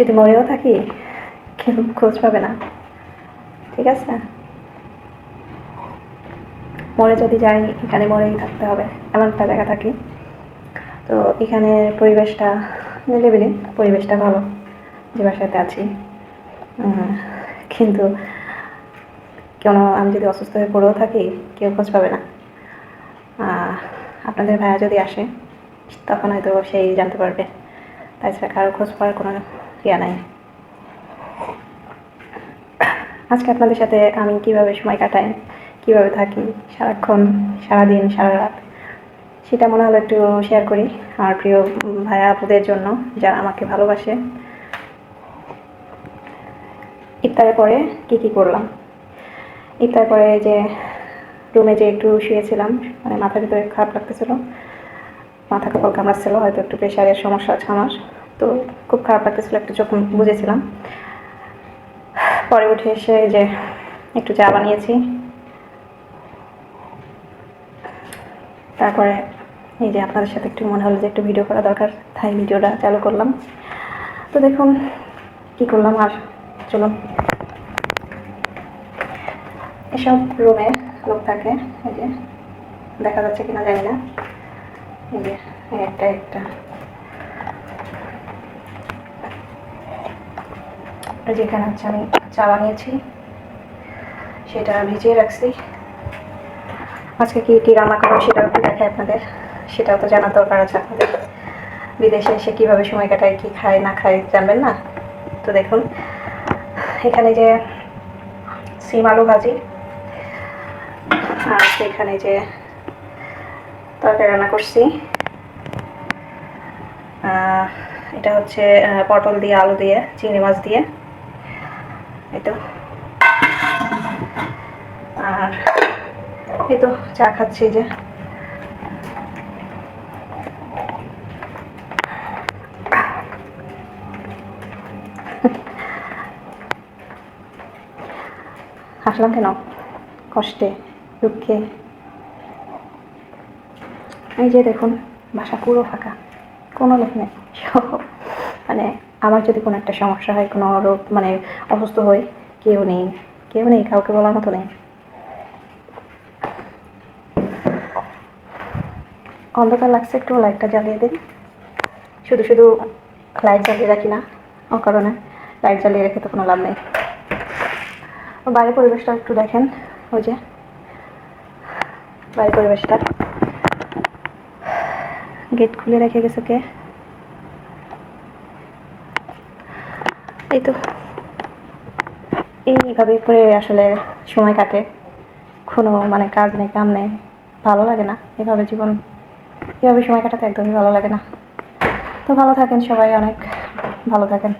যদি মরেও থাকি, কেউ খোঁজ পাবে না। ঠিক আছে? মরে যদি যাই, এখানে মরেই থাকতে হবে। এমন একটা জায়গা থাকি। তো এখানে পরিবেশটা নিলেবিলি পরিবেশটা ভালো। যে বাসাতে আছি। কিন্তু কোনো আমি যদি অসুস্থ হয়ে পড়েও থাকি, কেউ খোঁজ পাবে না। আপনাদের ভাইয়া যদি আসে, তখন হয়তো সেই জানতে পারবে। তাছাড়া কারও খোঁজ পাওয়ার কোনো ইয়া নাই। আজকে আপনাদের সাথে আমি কীভাবে সময় কাটাই, কীভাবে থাকি, সারাক্ষণ, সারাদিন সারা রাত সেটা মনে হলো একটু শেয়ার করি। আমার প্রিয় ভাইয়া আপুদের জন্য, যারা আমাকে ভালোবাসে। ইফতারের পরে কি কি করলাম? ইফতার পরে যে রুমে যে একটু শুয়েছিলাম মানে মাথার ভিতরে খারাপ লাগতেছিল, মাথা কপাল কামড়াচ্ছিল, হয়তো একটু প্রেশারের সমস্যা আছে আমার। তো খুব খারাপ লাগতেছিল একটু চোখ বুঝেছিলাম। পরে উঠে এসে যে একটু চা বানিয়েছি। তারপরে এই যে আপনাদের সাথে একটু মনে হলো যে একটু ভিডিও করা দরকার, তাই ভিডিওটা চালু করলাম। তো দেখুন কি করলাম আর চলুন। এসব রুমে লোক থাকে, এই যে দেখা যাচ্ছে কিনা জানি না। এই যে একটা একটা। এই যে এখানে হচ্ছে আমি চা বানিয়েছি সেটা ভিজিয়ে রাখছি। আজকে কি কি রান্না করব সেটাও একটু দেখাই আপনাদের। সেটাও তো জানার দরকার আছে আপনাদের। বিদেশে এসে কীভাবে সময় কাটায়, কী খায়, না খায় জানবেন না? তো দেখুন, এখানে যে সিম আলু ভাজি, আর সেখানে যে তরকারি রান্না করছি। এটা হচ্ছে পটল দিয়ে, আলু দিয়ে, চিংড়ি মাছ দিয়ে। এই তো আর এই তো চা খাচ্ছি যে। হাসলাম কেন? কষ্টে, দুঃখে। এই যে দেখুন, বাসা পুরো ফাঁকা, কোনো লোক নেই। মানে আমার যদি কোনো একটা সমস্যা হয়, কোনো রোগ মানে অসুস্থ হই, কেউ নেই কেউ নেই, কাউকে বলার মতো নেই। অন্ধকার লাগছে, একটু লাইটটা জ্বালিয়ে দিন। শুধু শুধু লাইট জ্বালিয়ে রাখি না ও কারণে লাইট জ্বালিয়ে রেখে তো কোনো লাভ নেই। বাইরের পরিবেশটা একটু দেখেন, ওই যে। বাইরের পরিবেশটা। গেট খুলে রেখে গেছে কে? এই তো। এইভাবে করে আসলে সময় কাটে। কোনো মানে কাজ নেই, কাম নেই, ভালো লাগে না এভাবে জীবন। এভাবে সময় কাটাতে একদমই ভালো লাগে না। তো ভালো থাকেন সবাই অনেক, ভালো থাকেন।